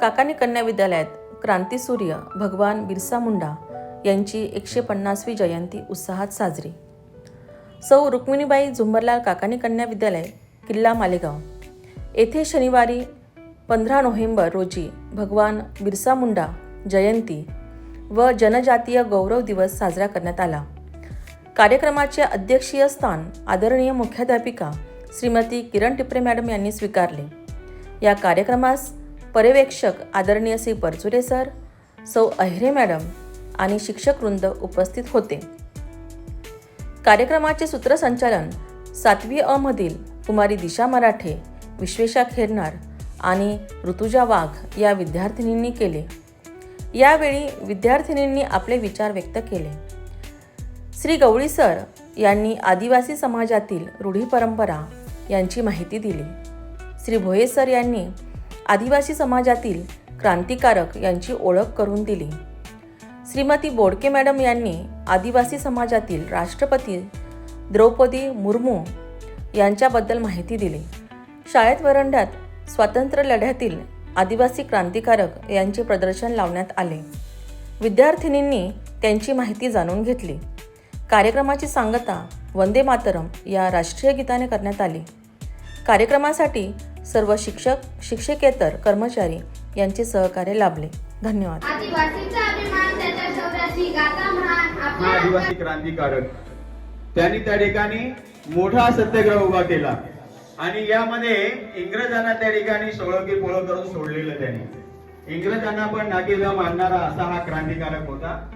काकाने कन्या विद्यालयात क्रांतीसूर्य भगवान बिरसा मुंडा यांची एकशे पन्नासवी जयंती उत्साहात साजरी. सौ रुक्मिणीबाई झुंबरलाल काकानी कन्या विद्यालय किल्ला मालेगाव. येथे शनिवारी पंधरा नोव्हेंबर रोजी भगवान बिरसा मुंडा जयंती व जनजातीय गौरव दिवस साजरा करण्यात आला. कार्यक्रमाचे अध्यक्षीय स्थान आदरणीय मुख्याध्यापिका श्रीमती किरण टिपरे मॅडम यांनी स्वीकारले. या कार्यक्रमास पर्यवेक्षक आदरणीय श्री परचुरे सर सौ अहिरे मॅडम आणि शिक्षक वृंद उपस्थित होते. कार्यक्रमाचे सूत्रसंचालन सातवी अ मधील कुमारी दिशा मराठे विश्वेशा खेरनार आणि ऋतुजा वाघ या विद्यार्थिनींनी केले. यावेळी विद्यार्थिनींनी आपले विचार व्यक्त केले. श्री गवळी सर यांनी आदिवासी समाजातील रूढी परंपरा यांची माहिती दिली. श्री भोये सर यांनी आदिवासी समाजातील क्रांतिकारक यांची ओळख करून दिली. श्रीमती बोडके मॅडम यांनी आदिवासी समाजातील राष्ट्रपती द्रौपदी मुर्मू यांच्याबद्दल माहिती दिली. शाळेत वरंड्यात स्वातंत्र्य लढ्यातील आदिवासी क्रांतिकारक यांचे प्रदर्शन लावण्यात आले. विद्यार्थिनींनी त्यांची माहिती जाणून घेतली. कार्यक्रमाची सांगता वंदे मातरम या राष्ट्रीय गीताने करण्यात आली. कार्यक्रमासाठी सर्व शिक्षक शिक्षकेतर कर्मचारी यांचे सहकार्य लाभले. धन्यवाद. आदिवासीचा अभिमान त्याच्या शौर्याची गाथा महान. आपल्या आदिवासी क्रांतिकारक. त्यांनी त्या ठिकाणी मोठा सत्याग्रह उभा केला. आणि यामध्ये इंग्रजांना त्या ठिकाणी सोळकी पोळ करून सोडलेलं त्यांनी. इंग्रजांना पण नाकेला मारणारा असा हा क्रांतिकारक होता.